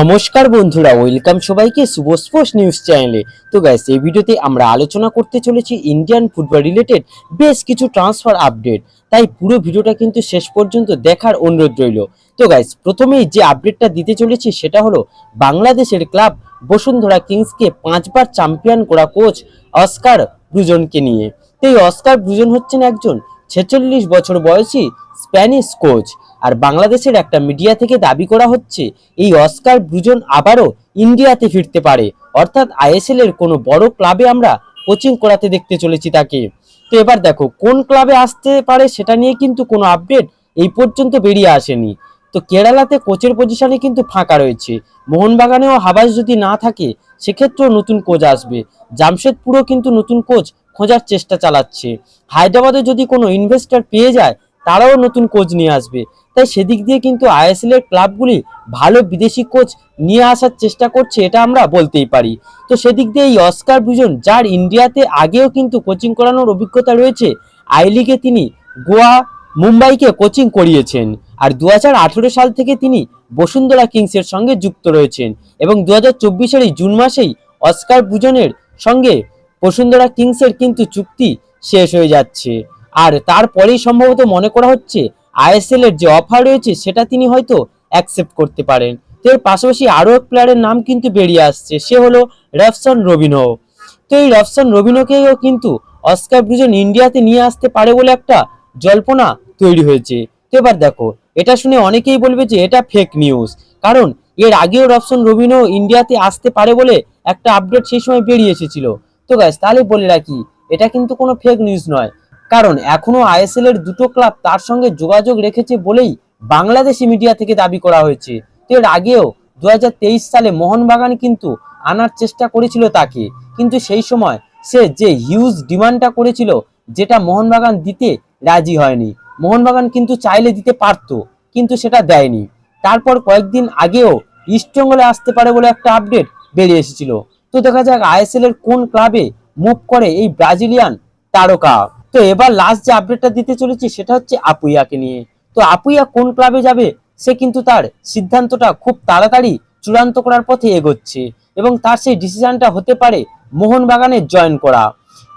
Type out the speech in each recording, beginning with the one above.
নমস্কার বন্ধুরা, ওয়েলকাম সবাইকে শুভ স্পোর্টস নিউজ চ্যানেলে। তো গাইস এই ভিডিওতে আমরা আলোচনা করতে চলেছি ইন্ডিয়ান ফুটবল রিলেটেড বেশ কিছু ট্রান্সফার আপডেট তাই পুরো ভিডিওটা কিন্তু শেষ পর্যন্ত দেখার অনুরোধ রইল। তো গাইস প্রথমেই যে আপডেটটা দিতে চলেছি সেটা হলো বাংলাদেশের ক্লাব বসুন্ধরা কিংসকে পাঁচবার চ্যাম্পিয়ন করা কোচ অস্কার ব্রুজনকে নিয়ে। তো এই অস্কার ব্রুজন হচ্ছেন একজন ছেচল্লিশ বছর বয়সী স্প্যানিশ কোচ আর বাংলাদেশের একটা মিডিয়া থেকে দাবি করা হচ্ছে, এই অস্কার ব্রুজন আবারও ইন্ডিয়াতে ফিরতে পারে। অর্থাৎ আইএসএল এর কোনো বড় ক্লাবে আমরা কোচিং করাতে দেখতে চলেছি তাকে। তো এবার দেখো, কোন ক্লাবে আসতে পারে সেটা নিয়ে কিন্তু কোনো আপডেট এই পর্যন্ত বেরিয়ে আসেনি। তো কেরালাতে কোচের পজিশনে কিন্তু ফাঁকা রয়েছে। মোহনবাগানেও হাবাস যদি না থাকে, সেক্ষেত্রেও নতুন কোচ আসবে। জামশেদপুরও কিন্তু নতুন কোচ খোঁজার চেষ্টা চালাচ্ছে। হায়দ্রাবাদে যদি কোনো ইনভেস্টর পেয়ে যায়, তারাও নতুন কোচ নিয়ে আসবে। তাই সেদিক দিয়ে কিন্তু আইএসএল এর ক্লাবগুলি ভালো বিদেশি কোচ নিয়ে আসার চেষ্টা করছে, এটা আমরা বলতেই পারি। তো সেদিক দিয়ে এই অস্কার ভুজন যার ইন্ডিয়াতে আগেও কিন্তু কোচিং করানোর অভিজ্ঞতা রয়েছে, আই লিগে তিনি গোয়া, মুম্বাইকে কোচিং করিয়েছেন। আর দু হাজার আঠারো সাল থেকে তিনি বসুন্ধরা কিংসের সঙ্গে যুক্ত রয়েছেন। এবং দু হাজার এই জুন মাসেই অস্কার ভুজনের সঙ্গে বসুন্ধরা কিংসের কিন্তু চুক্তি শেষ হয়ে যাচ্ছে। আর তারপরেই সম্ভবত মনে করা হচ্ছে আইএসএল এর যে অফার রয়েছে, সেটা তিনি হয়তো অ্যাকসেপ্ট করতে পারেন। তো এর পাশাপাশি আরও এক প্লেয়ারের নাম কিন্তু বেরিয়ে আসছে, সে হলো রফসন রবিনো তো এই রফসন রবিনোকেও কিন্তু অস্কার ব্রুজন ইন্ডিয়াতে নিয়ে আসতে পারে বলে একটা জল্পনা তৈরি হয়েছে। তো এবার দেখো, এটা শুনে অনেকেই বলবে যে এটা ফেক নিউজ কারণ এর আগেও রফসন রবিনো ইন্ডিয়াতে আসতে পারে বলে একটা আপডেট সেই সময় বেরিয়ে এসেছিল। তো গাইস তাহলে বলে রাখি, এটা কিন্তু কোনো ফেক নিউজ নয়। কারণ এখনও আইএসএল এর দুটো ক্লাব তার সঙ্গে যোগাযোগ রেখেছে বলেই বাংলাদেশি মিডিয়া থেকে দাবি করা হয়েছে। এর আগেও দু হাজার তেইশ সালে মোহনবাগান কিন্তু আনার চেষ্টা করেছিল তাকে। কিন্তু সেই সময় সে যে হিউজ ডিমান্ডটা করেছিল, যেটা মোহনবাগান দিতে রাজি হয়নি। মোহনবাগান কিন্তু চাইলে দিতে পারতো, কিন্তু সেটা দেয়নি। তারপর কয়েকদিন আগেও ইস্টবেঙ্গলে আসতে পারে বলে একটা আপডেট বেরিয়ে এসেছিল। তো দেখা যাক আইএসএল এর কোন ক্লাবে মুভ করে এই ব্রাজিলিয়ান তারকা। তো এবার লাস্ট যে আপডেটটা দিতে চলেছি সেটা হচ্ছে আপুইয়াকে নিয়ে। তো আপুইয়া কোন ক্লাবে যাবে, সে কিন্তু তার সিদ্ধান্তটা খুব তাড়াতাড়ি চূড়ান্ত করার পথে এগোচ্ছে এবং তার সেই ডিসিশনটা হতে পারে মোহনবাগানে জয়েন করা।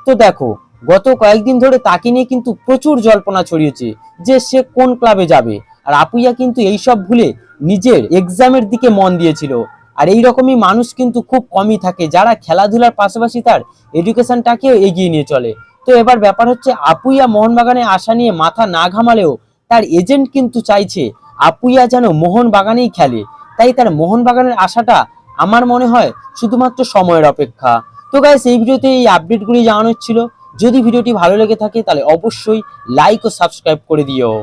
তো দেখো, গত কয়েকদিন ধরে তাকে নিয়ে কিন্তু প্রচুর জল্পনা ছড়িয়েছে যে সে কোন ক্লাবে যাবে। আর আপুইয়া কিন্তু এইসব ভুলে নিজের এক্সামের দিকে মন দিয়েছিল। আর এই রকমই মানুষ কিন্তু খুব কমই থাকে যারা খেলাধুলার পাশাপাশি তার এডুকেশনটাকেও এগিয়ে নিয়ে চলে। তো এবার ব্যাপার হচ্ছে, আপুইয়া মোহনবাগানে আসা নিয়ে মাথা না ঘামালেও তার এজেন্ট কিন্তু চাইছে আপুইয়া যেন মোহনবাগানেই খেলে। তাই তার মোহনবাগানের আশাটা আমার মনে হয় শুধুমাত্র সময়ের অপেক্ষা। তো গাইস এই ভিডিওতে এই আপডেটগুলি জানানোর ছিল। যদি ভিডিওটি ভালো লেগে থাকে, তাহলে অবশ্যই লাইক ও সাবস্ক্রাইব করে দিও।